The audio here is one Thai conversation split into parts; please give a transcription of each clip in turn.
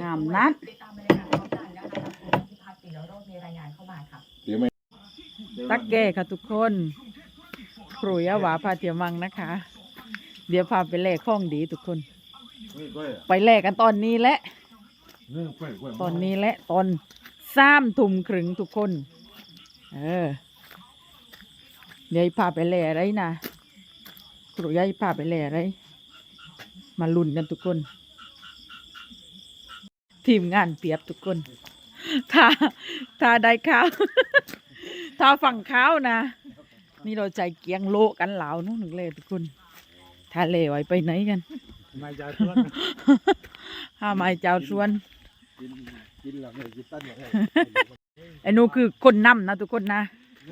งามนัดติดตามบรรยากาศพร้อมกันนะคะจากคุณพิพัฒน์ปิยโรจน์มีรายงานเข้ามาค่ะตักแก่ค่ะทุกคนครูยะหวาพาเที่ยวมังนะคะ เดี๋ยวพาไปแลกข้องดีทุกคน ไปแลกกันตอนนี้แหละ ตอนนี้แหละตอนสามทุ่มครึ่งทุกคน เออ เดี๋ยวพาไปแลอะไรนะครูยะพาไปแลอะไร มาลุ้นกันทุกคน ทีมงานเปรียบทุกคน ถ้าถ้าได้ข้าวถ้าฝั่งข้าวนะ นี่เราใจเกียงโลกันเหลาเนู้นหนึ่งเลยทุกคนถ้าเลไว้ไปไหนกันไม่จะชวนห้าไม้เจ้าชวนกินกินหลังเลยกินตั้นอย่างไรไอ้หนูคือคนนำนะทุกคนนะ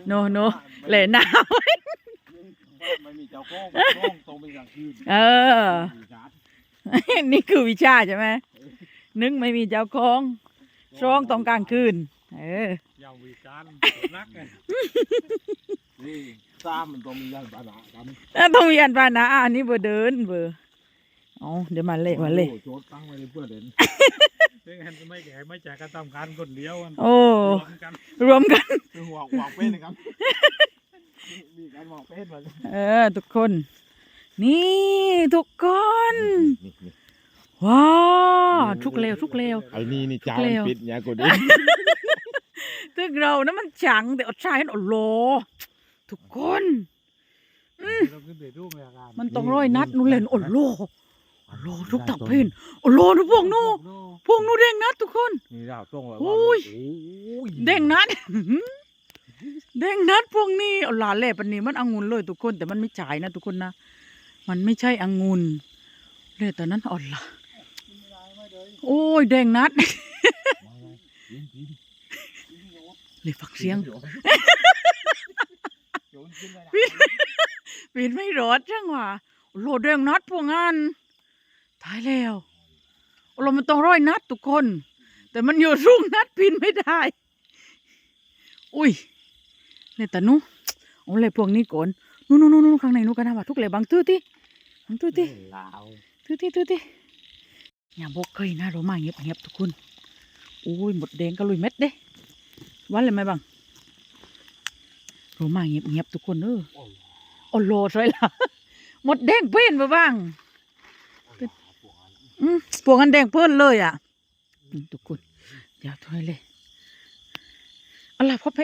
โนโนเหล่หนาวไม่มีเจ้าโก้งโก้งตรงไปกลางคืนเออมีชาร์จนี่คือวิชาใช่ไหม นึงไม่มีเจ้าของช่องตรงกลางคืน เออ ยาววีการนักไงนี่ซ้ำมันต้องมียันปานากันแล้วต้องเวียนปานะอันนี้เบอร์เดินเบอร์เอาเดี๋ยวมาเละมาเละโจทย์ตั้งไว้ในเพื่อเด่นเรื่องนั้นไม่แก่ไม่แจกกันทำการคนเดียวกันโอ้รวมกันรวมกันคือหัวหัวเป็นนะครับมีการหัวเป็นมาเออทุกคน นี่ทุกคน ว้าวทุกเร็วทุกเร็วไอ้นี่นี่จ้าทุกเร็วปิดยากูดิตึกเรานะมันจังแต่อดชายโอ้โหทุกคนเราขึ้นไปรูปเลยอาการมันต้องร้อยนัดนู่นเล่นโอ้โหโอ้โหทุกตักเพนโอ้โหทุกพวกนู้พวกนู้เด้งนัดทุกคนนี่ดาวต้องแบบโอ้ยเด้งนัดเด้งนัดพวกนี้เอาหลานแหล่ปันนี้มันองุ่นเลยทุกคน แต่มันไม่จ่ายนะทุกคนนะมันไม่ใช่องุ่นเลยแต่นั้นอ่อนละ โอ้ยแดงนัดเลยฟังเสียงปีนไม่รอดจังหวะโหลดแรงนัดพวกงานตายแล้วเรามันต้องร้อยนัดทุกคน แต่มันอยู่รุ่งนัดปีนไม่ได้ อุ้ยเนี่ยแต่หนู้เอาเลยพวกนี้ก่อนนู่นนู่นนู่นข้างในนู่นกันนะว่าทุกเลยบางตื้อที่บางตื้อที่ลาวตื้อที่ตื้อที่ อย่าบกเคยนะเรามาเงียบเงียบทุกคนอุ้ยหมดแดงก็ลุยเม็ดเด้วันเลยไหมบังเรามาเงียบเงียบทุกคนเออโอ้โหใช่ละหมดแดงเพื่อนไปบ้างอืมพวกกันแดงเพื่อนเลยอะทุกคนเดี๋ยวถอยเลยอะไรพ่อเพล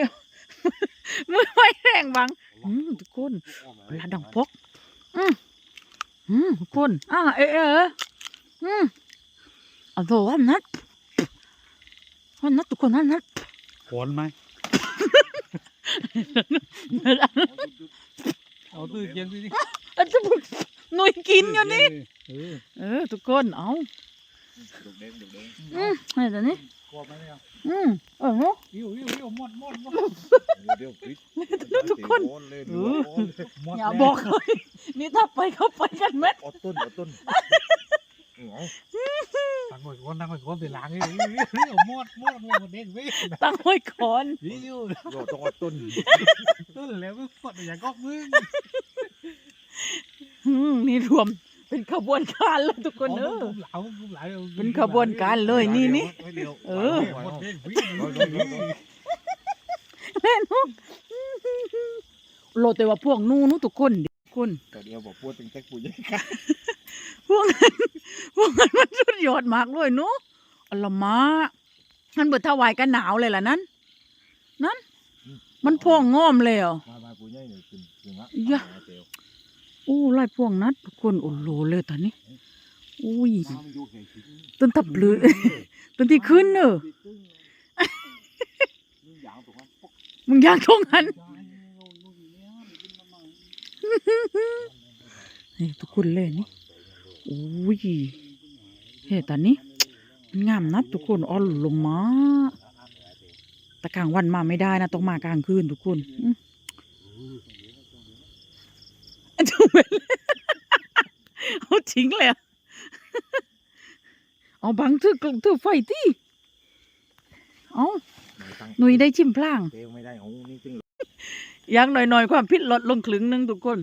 มือไม่แรงบังอืมทุกคนเวลาดังพกอืมอืมทุกคนอ่าเออเอออืม อาโถวันนัดวันนัดทุกคนวันนัดขนไหมเอาตื้อเกียงสิอันจะบุกหน่วยกินอยู่นี่เออเออทุกคนเอาดุเด้งดุเด้งอืมนี่แต่นี่กลัวไหมเนี่ยอืมเออเนาะวิววิววิวหมดหมดหมดเดี๋ยวปิดทุกคนเลยเออหมดอย่าบอกเลยนี่ถ้าไปเขาไปกันเม็ดอดต้นอดต้น ตั้งไว้ก่อนตั้งไว้ก่อนไปล้างนี่วิวหมดหมดหมดเด็กวิวตั้งไว้ก่อนวิวเราต้องอดต้นต้นแล้วก็หมดอย่างก็มึงอืมนี่รวมเป็นขบวนการเลยทุกคนเออเหลาเหลาเป็นขบวนการเลยนี่นี่เออหมดเด็กวิวแม่นุโลแต่ว่าพวกนู้นทุกคนดิทุกคนตอนเดียวบอกปวดเป็นแจ็คปุ๋ยพวกนั้นพ วกนั้นมันสุดยอดมากเลยเนาะอัลละมา มันเบิดถวายกันหนาวเลยล่ะนั้น นั้น มันพองง้อมเลยอะมามาปุ๋ยใหญ่หน่อยขึ้นขึ้นละยะโอ้ไล่พวกนั้นทุกคนโอ้โหเลยตอนนี้อุ้ยต้นทับเลยต้นที่ขึ้นเนอะมึงอยากทงหันนี่ทุกคนเลยนี่อุ้ย เฮ้ตอนนี้งามนัดทุกคนอ๋อลงมาแต่กลางวันมาไม่ได้นะต้องมากลางคืนทุกคนอืมถูกไหมเอาจริงเลยเอาบังถือกลถือไฟที่เอาหนุ่ยได้ชิมพลางเตวไม่ได้ของย่างหน่อยๆความพิษลดลงคลึงนึงทุกคน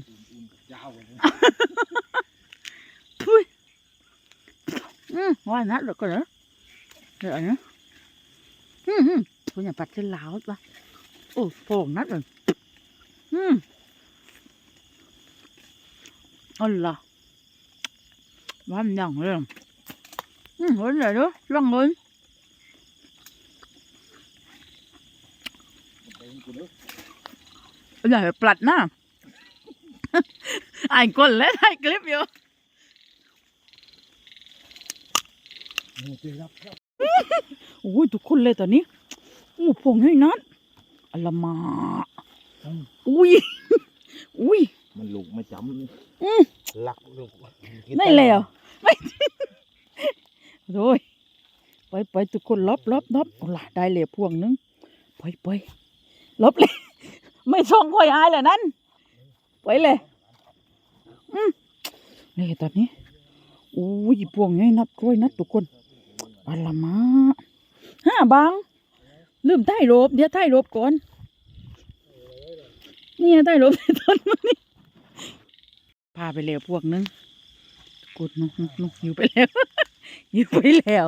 ยาวพุ้ยอืมว่านัดแล้วก็นะเดี๋ยวนะอืมอืมคุณอย่าปัดเส้นลาวปะ โอ้โป่งนัดเลยอืมอ๋อเหรอว่ามันยังเลยอืมเห็นเลยเนาะลองเลยอย่าไปปลัดหน้าอ่านก้นแล้วถ่ายคลิปอยู่โอ้ยทุกคนเลยตอนนี้โอ้พงให้นัดอัลละมาอุ้ยอุ้ยมันลูกไม่จอืมำลักลูกไม่แล้วไม่โอ้ยไปไปทุกคนลบลบลบเอาล่ะได้เหลียพวงนึงไปไปลบเลย ไม่ส่งค่อยอายแหละนั่นไปเลยอืมนี่ตอนนี้โอ้ยพวงให้นับกล้วยนัดทุกคน อัลละมาห้าบางลืมใต้รบเดี๋ยวใต้รบก่อนนี่ใต้รบในต้นมันนี่พาไปแล้วพวกนึงกดนุกนุกนุกอยู่ไปแล้วอยู่ไปแล้ว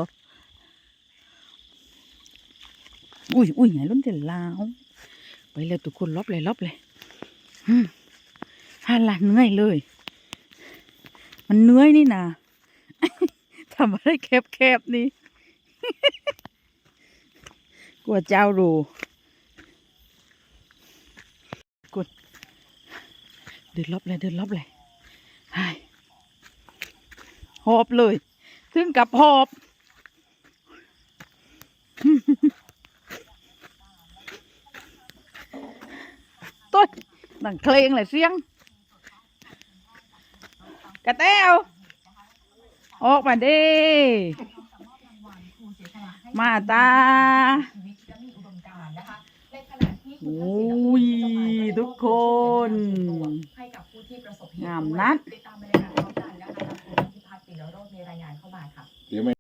อุ้ยอุ้ยไงล้นเจลาวไปเลยทุกคนลบเลยลบเลยฮันละเหนื่อยเลย มันเหนื่อยนี่นะทำอะไรแคบๆนี่ กลัวเจ้าดูกดเดินลบเลยเดินลบเลยหอบเลย ถึงกับหอบต้นดังเพลงเลยเสียง กระแตวออกมาดิมาตา อ้ยทุกคน ให้กับผู้ที่ประสบเหตุงามนักติดตามบรรย